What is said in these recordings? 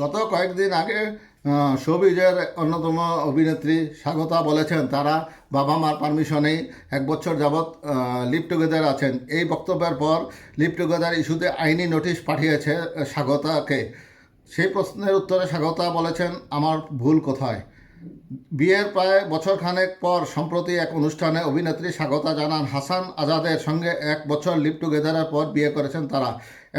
গত কয়েকদিন আগে শোবিজের অন্যতম অভিনেত্রী স্বাগতা বলেছেন। তারা বাবা মার পারমিশনেই এক বছর যাবৎ লিভ টুগেদার আছেন। এই বক্তব্যের পর লিভ টুগেদার ইস্যুতে আইনি নোটিশ পাঠিয়েছে স্বাগতাকে। সেই প্রশ্নের উত্তরে স্বাগতা বলেছেন, আমার ভুল কোথায়? বিয়ের প্রায় বছর খানেক পর সম্প্রতি এক অনুষ্ঠানে অভিনেত্রী স্বাগতা জানান হাসান আজাদের সঙ্গে এক বছর লিভ টুগেদারের পর বিয়ে করেছেন তারা।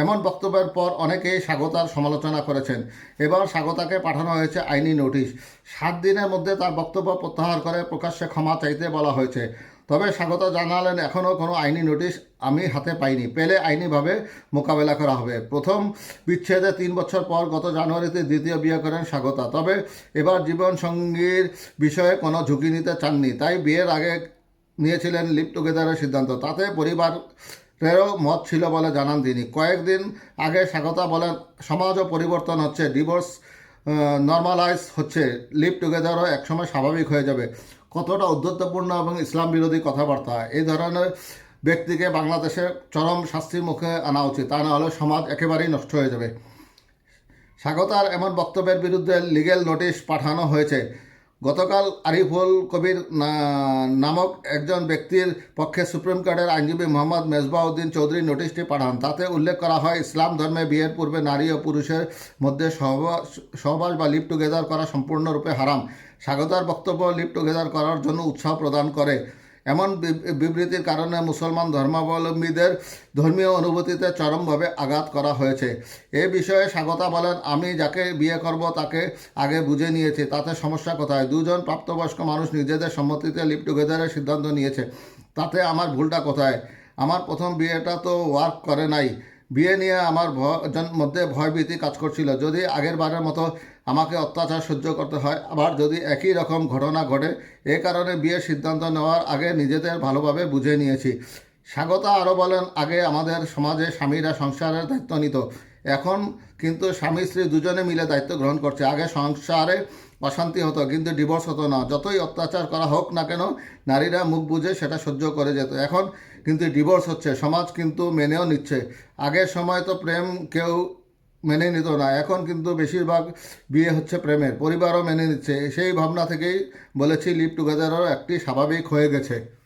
এমন বক্তব্যের পর অনেকেই স্বাগতার সমালোচনা করেছেন। এবার স্বাগতাকে পাঠানো হয়েছে আইনি নোটিশ। সাত দিনের মধ্যে তার বক্তব্য প্রত্যাহার করে প্রকাশ্যে ক্ষমা চাইতে বলা হয়েছে। তবে স্বাগত জানালেন এখনও কোনো আইনি নোটিশ আমি হাতে পাইনি। পেলে আইনিভাবে মোকাবেলা করা হবে। প্রথম বিচ্ছেদে তিন বছর পর গত জানুয়ারিতে দ্বিতীয় বিয়ে করেন স্বাগতা। তবে এবার জীবন সঙ্গীর বিষয়ে কোনো ঝুঁকি নিতে চাননি। তাই বিয়ের আগে নিয়েছিলেন লিভ টুগেদারের সিদ্ধান্ত। তাতে পরিবার পরিবারেরও মত ছিল বলে জানান তিনি। কয়েকদিন আগে স্বাগতা বলেন সমাজও পরিবর্তন হচ্ছে, ডিভোর্স নর্মালাইজ হচ্ছে। লিভ টুগেদারও একসময় স্বাভাবিক হয়ে যাবে। কতটা উদ্ধত্যপূর্ণ এবং ইসলাম বিরোধী কথাবার্তা এই ধরনের ব্যক্তিকে বাংলাদেশে চরম শাস্তির মুখে আনা উচিত। তা না হলে সমাজ একেবারেই নষ্ট হয়ে যাবে। স্বাগতার এমন বক্তব্যের বিরুদ্ধে লিগেল নোটিশ পাঠানো হয়েছে। গতকাল আরিফুল কবির নামক একজন ব্যক্তির পক্ষে সুপ্রিম কোর্টের আইনজীবী মোহাম্মদ মেজবাউদ্দিন চৌধুরী নোটিশটি পাঠান। তাতে উল্লেখ করা হয়, ইসলাম ধর্মে বিয়ের পূর্বে নারী ও পুরুষের মধ্যে সহবাস বা লিভ টুগেদার করা সম্পূর্ণরূপে হারাম। স্বাগতার বক্তব্য লিভ টুগেদার করার জন্য উৎসাহ প্রদান করে। এমন বিবৃতির কারণে মুসলমান ধর্মাবলম্বীদের ধর্মীয় অনুভূতিতে চরমভাবে আঘাত করা হয়েছে। এ বিষয়ে স্বাগতা বলেন, আমি যাকে বিয়ে করব তাকে আগে বুঝে নিয়েছি, তাতে সমস্যা কোথায়? দুজন প্রাপ্তবয়স্ক মানুষ নিজেদের সম্মতিতে লিপ টুগেদারের সিদ্ধান্ত নিয়েছে, তাতে আমার ভুলটা কোথায়? আমার প্রথম বিয়েটা তো ওয়ার্ক করে নাই বিয়ে নিয়ে আমার মধ্যে ভয়ভীতি কাজ করছিল। যদি আগের বারের মতো আমাকে অত্যাচার সহ্য করতে হয়, আবার যদি একই রকম ঘটনা ঘটে, এ কারণে বিয়ের সিদ্ধান্ত নেওয়ার আগে নিজেদের ভালোভাবে বুঝে নিয়েছি। স্বাগতা আরও বলেন, আগে আমাদের সমাজে স্বামীরা সংসারের দায়িত্ব নিত। এখন কিন্তু স্বামী স্ত্রী দুজনে মিলে দায়িত্ব গ্রহণ করছে। আগে সংসারে অশান্তি হতো, কিন্তু ডিভোর্স হতো না। যতই অত্যাচার করা হোক না কেন, নারীরা মুখ বুঝে সেটা সহ্য করে যেত। এখন কিন্তু ডিভোর্স হচ্ছে, সমাজ কিন্তু মেনেও নিচ্ছে। আগের সময় তো প্রেম কেউ মেনে নিত না, এখন কিন্তু বেশিরভাগ বিয়ে হচ্ছে প্রেমের, পরিবারও মেনে নিচ্ছে। সেই ভাবনা থেকেই বলেছি লিভ টুগেদারও একটি স্বাভাবিক হয়ে গেছে।